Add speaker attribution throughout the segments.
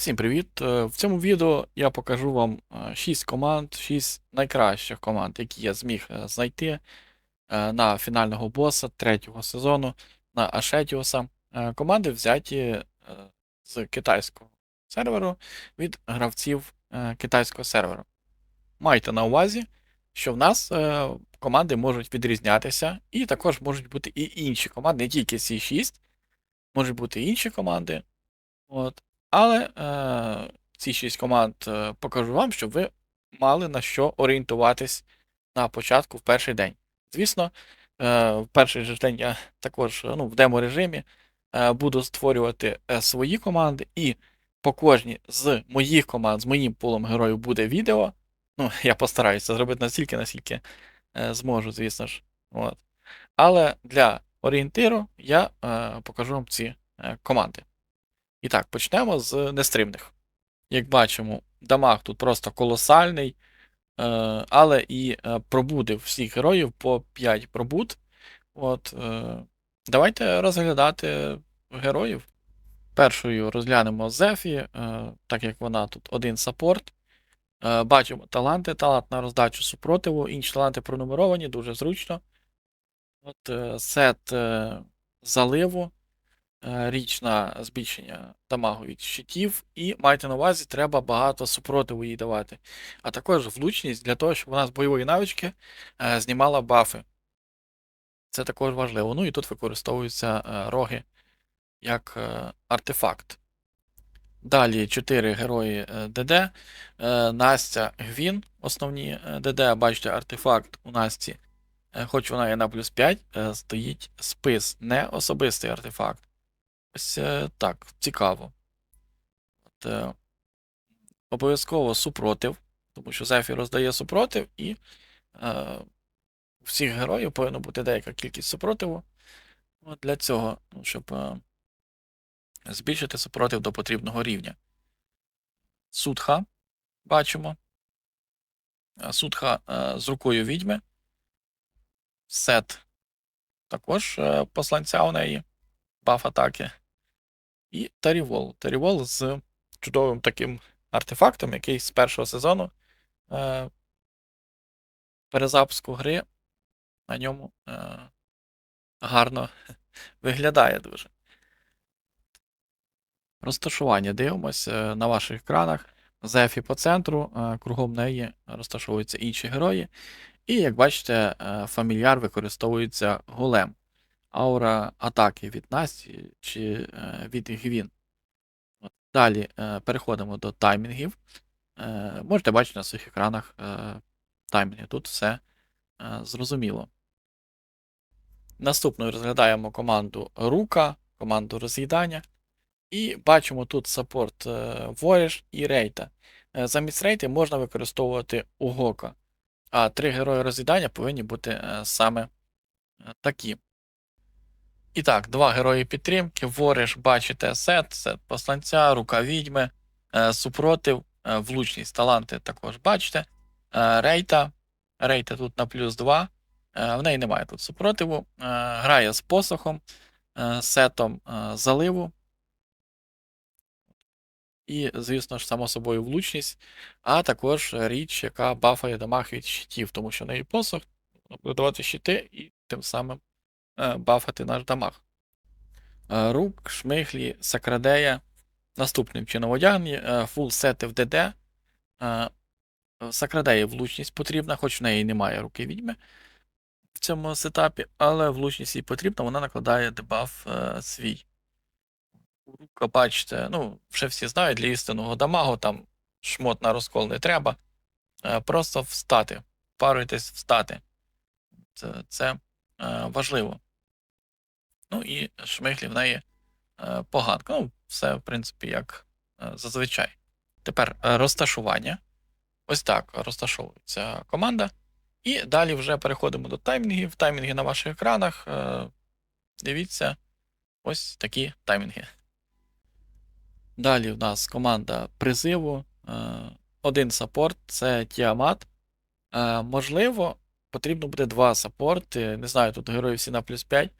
Speaker 1: Всім привіт! Е, В цьому відео я покажу вам 6 команд, 6 найкращих команд, які я зміг е, знайти е, на фінального боса третього сезону на Ашетіуса. Е, Команди взяті е, з китайського серверу від гравців е, китайського серверу. Майте на увазі, що в нас е, команди можуть відрізнятися, і також можуть бути і інші команди, не тільки ці 6, можуть бути і інші команди. От. Але е, ці 6 команд е, покажу вам, щоб ви мали на що орієнтуватись на початку в перший день. Звісно, е, в перший же день я також е, ну, в демо-режимі е, буду створювати е, свої команди, і по кожній з моїх команд, з моїм пулом героїв буде відео. Ну, я постараюся зробити настільки, наскільки е, зможу, звісно ж. От. Але для орієнтиру я е, покажу вам ці е, команди. І так, почнемо з нестримних. Як бачимо, дамаг тут просто колосальний, е, але і е, пробуди всіх героїв по 5 пробуд. От, е, Давайте розглядати героїв. Першою розглянемо Зефі, так як вона тут один саппорт. Бачимо таланти, талант на роздачу супротиву, інші таланти пронумеровані, дуже зручно. От, Сет заливу. Е, річ на збільшення дамагу від щитів, і майте на увазі, треба багато супротиву їй давати. А також влучність для того, щоб вона з бойової навички е, знімала бафи. Це також важливо. Ну і тут використовуються е, роги як артефакт. Далі 4 герої ДД. Настя Гвін, основні ДД, бачите, артефакт у Насті. Хоч вона є на плюс 5, е, стоїть спис, не особистий артефакт. Ось так, цікаво. От, е, обов'язково супротив, тому що Зефі роздає супротив, і е, у всіх героїв повинна бути деяка кількість супротиву. От для цього, ну, щоб е, збільшити супротив до потрібного рівня. Судха бачимо. Е, Судха е, з рукою відьми. Сет також е, посланця у неї. Баф атаки. І Тарівол. Тарівол з чудовим таким артефактом, який з першого сезону е, перезапуску гри на ньому е, гарно виглядає дуже. Розташування дивимось е, на ваших екранах. Зефі по центру, е, кругом неї розташовуються інші герої. І, як бачите, е, фамільяр використовується голем аура атаки від Насті чи е, від Гвін. Далі е, переходимо до таймінгів. Е, можете бачити на своїх екранах таймінги. Тут все зрозуміло. Наступною розглядаємо команду Рука, команду роз'їдання. І бачимо тут саппорт е, і Рейта. Замість рейти можна використовувати Угока. А три герої роз'їдання повинні бути саме такі. І так, два герої підтримки. Вориш, бачите, сет, сет посланця, рука відьми, е, супротив, е, влучність, таланти також бачите. Е, рейта. Рейта тут на плюс 2. Е, в неї немає тут супротиву. Грає з посохом, сетом заливу. І, звісно ж, само собою влучність, а також річ, яка бафає дамаг від щитів, тому що в неї посох буде давати щити і тим самим бафати наш дамаг. Е, Рук, шмихлі, сакрадея. Наступним чином одягнені, е, фул сети в ДД. Е, Сакрадеї влучність потрібна, хоч в неї немає руки відьми в цьому сетапі, але влучність їй потрібна, вона накладає дебаф е, свій. Рука, бачите, ну, вже всі знають, для істинного дамагу там шмот на розкол не треба. Е, Просто встати. Паруйтесь встати. Це, це е, важливо. Ну і шмихлі в неї е, поганка. Ну, все, в принципі, як е, зазвичай. Тепер е, розташування. Ось так розташовується команда. І далі вже переходимо до таймінгів. Таймінги на ваших екранах. Е, Дивіться, ось такі таймінги. Далі в нас команда призиву. Один саппорт це Тіамат. Можливо, потрібно буде два саппорти. Не знаю, тут герої всі на плюс 5.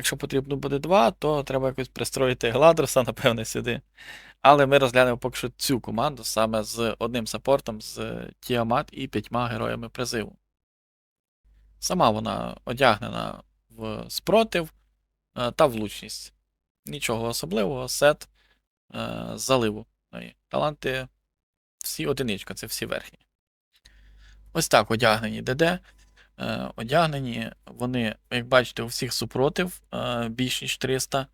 Speaker 1: Якщо потрібно буде два, то треба якось пристроїти Гладроса, напевне, сюди. Але ми розглянемо поки що цю команду саме з одним саппортом, з Тіамат і п'ятьма героями призиву. Сама вона одягнена в спротив е, та влучність. Нічого особливого, сет е, заливу. Ну Таланти всі одиничка, це всі верхні. Ось так одягнені ДД. Е, одягнені вони, як бачите, у всіх супротив е, більш ніж 300.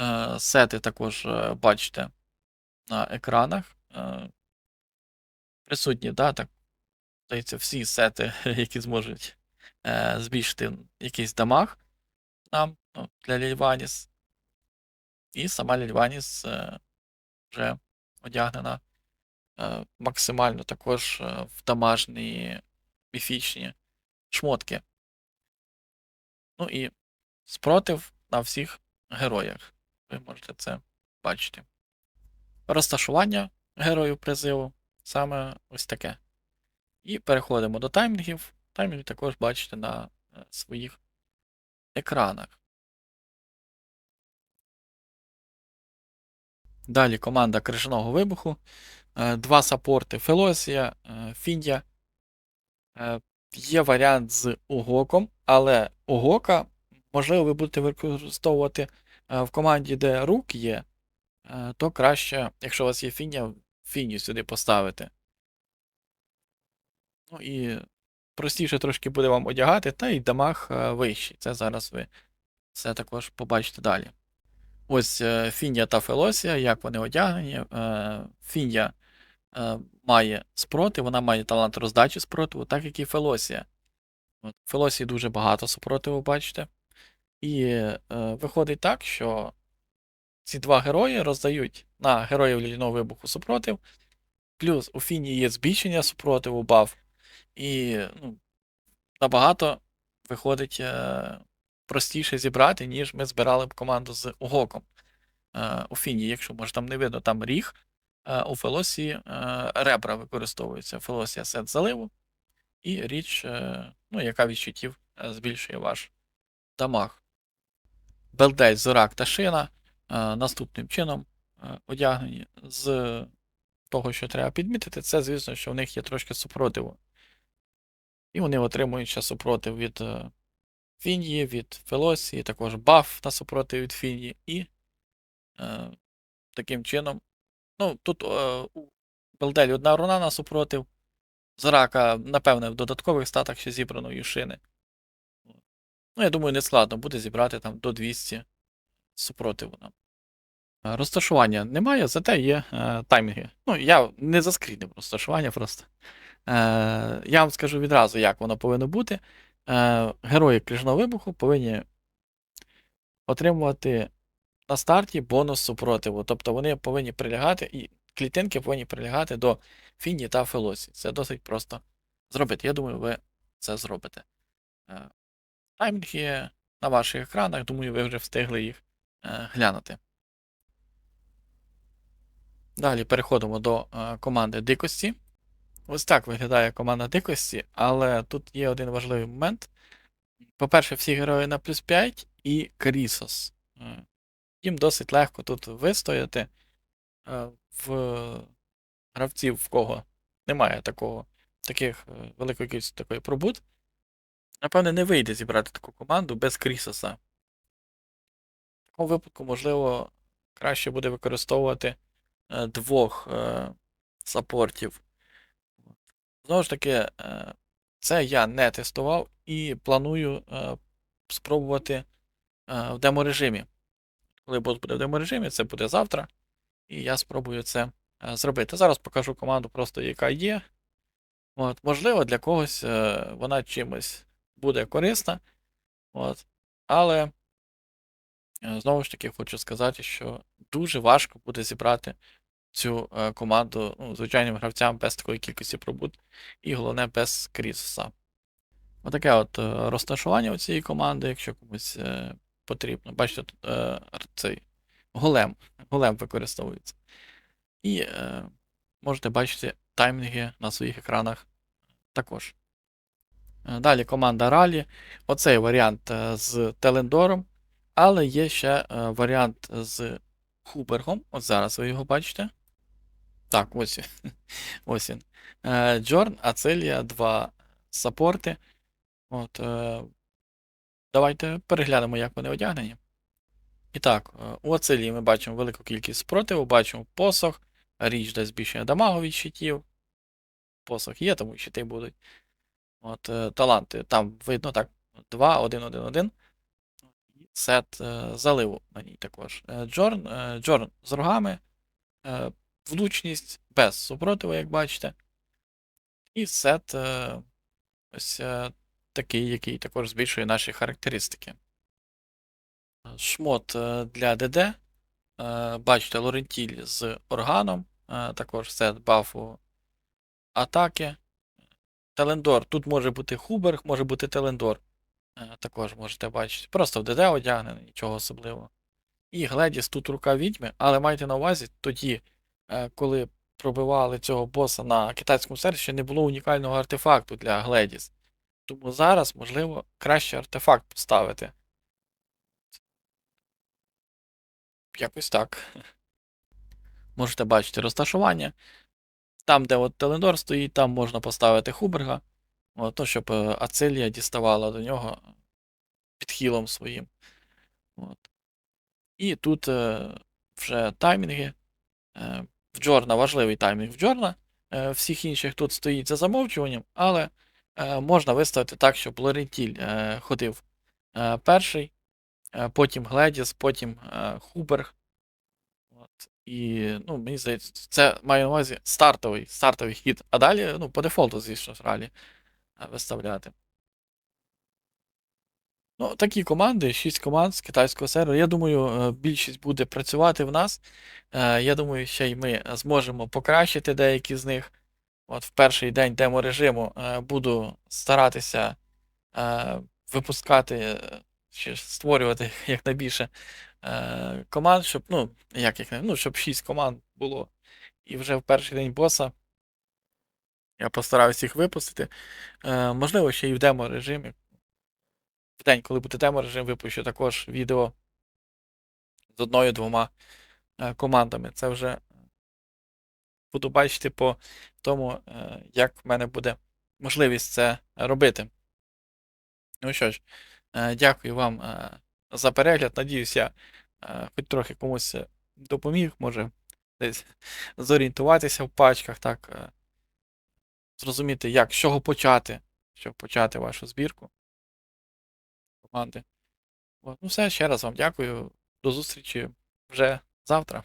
Speaker 1: Е, сети також бачите на екранах. Присутні, да, так, здається, всі сети, які зможуть збільшити якийсь дамаг нам ну, для Лільваніс. І сама Лільваніс вже одягнена максимально також в дамажні міфічні шмотки. Ну і спротив на всіх героях. Ви можете це бачити. Розташування героїв призиву саме ось таке. І переходимо до таймінгів. Таймінги також бачите на е, своїх екранах. Далі команда крижаного вибуху. Е, Два саппорти Фелосія, е, Фіндя. Є варіант з Угоком, але Угока, можливо, ви будете використовувати е, в команді, де рук є, е, то краще, якщо у вас є Фіня, Фіню сюди поставити. Ну і простіше трошки буде вам одягати, та й дамаг е, вищий. Це зараз ви все також побачите далі. Ось Фінія та Фелосія, як вони одягнені. Фінія е, має спроти, вона має талант роздачі спротиву, так як і Фелосія. От, Фелосії дуже багато супротиву, бачите. І е, виходить так, що ці два герої роздають на героїв лільного вибуху супротив. Плюс у Фіні є збільшення супротиву баф. І ну, набагато виходить е, простіше зібрати, ніж ми збирали б команду з Угоком. Е, у Фіні, якщо може там не видно, там ріг. Е, у Фелосії е, ребра використовуються. Фелосія сет заливу. І річ, е, ну, яка відчуттів збільшує ваш дамаг. Белдей, Зорак та Шина наступним чином одягнені. З того, що треба підмітити, це, звісно, що в них є трошки супротиву. І вони отримують ще супротив від Фінії, від Фелосії, також баф на супротив від Фінії. І е, таким чином. Ну, тут е, у Белделі одна руна на супротив. Зрака, напевне, в додаткових статах ще зібрано Юшини. Ну, я думаю, не складно буде зібрати там до 200 супротиву нам. Е, Розташування немає, зате є е, таймінги. Ну, я не заскрінив розташування просто. Е, я вам скажу відразу, як воно повинно бути. Е, герої крижного вибуху повинні отримувати на старті бонус супротиву. Тобто вони повинні прилягати, і клітинки повинні прилягати до Фіні та Фелосі. Це досить просто зробити. Я думаю, ви це зробите. Е, Таймінги на ваших екранах, думаю, ви вже встигли їх е, глянути. Далі переходимо до е, команди дикості. Ось так виглядає команда дикості, але тут є один важливий момент. По-перше, всі герої на плюс 5 і Крісос. Їм досить легко тут вистояти. Е, В гравців, в кого немає такого, таких е, великої кількості такої пробут. Напевне, не вийде зібрати таку команду без Крісоса. В такому випадку, можливо, краще буде використовувати е, двох саппортів. Знову ж таки, це я не тестував і планую спробувати в демо-режимі. Коли бот буде в демо-режимі, це буде завтра. І я спробую це е, зробити. Зараз покажу команду, просто яка є. От, Можливо, для когось е, вона чимось буде корисна. От, Але е, знову ж таки хочу сказати, що дуже важко буде зібрати цю команду ну, звичайним гравцям без такої кількості пробут. І головне без Крісуса. Отаке от розташування у цієї команди, якщо комусь потрібно. Бачите, тут е, цей голем. Голем використовується. І е, можете бачити таймінги на своїх екранах також. Е, Далі команда Ралі. Оцей варіант е, з Телендором, але є ще е, варіант з Хубергом. От зараз ви його бачите. Так, ось, ось він. Джорн, Ацелія, два саппорти. От, давайте переглянемо, як вони одягнені. І так, е, у Ацелії ми бачимо велику кількість спротиву, бачимо посох, річ, де збільшує дамагу від щитів. Посох є, тому щити будуть. От, е, таланти. Там видно так. 2, 1, 1, 1. Сет е, заливу на ній також. Джорн, Джорн з рогами. Влучність без супротиву, як бачите. І сет ось такий, який також збільшує наші характеристики. Шмот е, для ДД. Е, бачите, Лорентіль з органом. Е, також сет бафу атаки. Телендор. Тут може бути Хуберг, може бути Телендор. Е, Також можете бачити. Просто в ДД одягнений, нічого особливого. І Гледіс тут рука відьми, але майте на увазі, тоді, е, коли пробивали цього боса на китайському сервісі, ще не було унікального артефакту для Гледіс. Тому зараз, можливо, краще артефакт поставити. Якось так. Можете бачити розташування. Там, де от Телендор стоїть, там можна поставити Хуберга. От, ну, щоб е, Ацелія діставала до нього підхилом своїм. От. І тут е, вже таймінги. Е, в Джорна важливий таймінг в Джорна. Е, всіх інших тут стоїть за замовчуванням, але можна виставити так, щоб Лорентіль е, ходив е, перший, е, потім Гледіс, потім е, Хуберг. От. І, ну, мені здається, це має на увазі стартовий, стартовий хід. А далі, ну, по дефолту, звісно ралі е, виставляти. Ну, такі команди, 6 команд з китайського серверу. Я думаю, е, більшість буде працювати в нас. Е, Я думаю, ще й ми зможемо покращити деякі з них. От в перший день демо-режиму е, буду старатися е, випускати, е, ще створювати якнайбільше команд, щоб, ну, як, не- ну, щоб 6 команд було. І вже в перший день боса я постараюся їх випустити. Можливо, ще й в демо-режимі в день, коли буде демо режим, випущу також відео з одною-двома командами. Це вже буду бачити по тому, е, як в мене буде можливість це робити. Ну що ж, е, дякую вам е, за перегляд. Надіюсь, я хоч трохи комусь допоміг, може десь зорієнтуватися в пачках, так, зрозуміти, як, з чого почати, щоб почати вашу збірку команди. Ну все, ще раз вам дякую. До зустрічі вже завтра.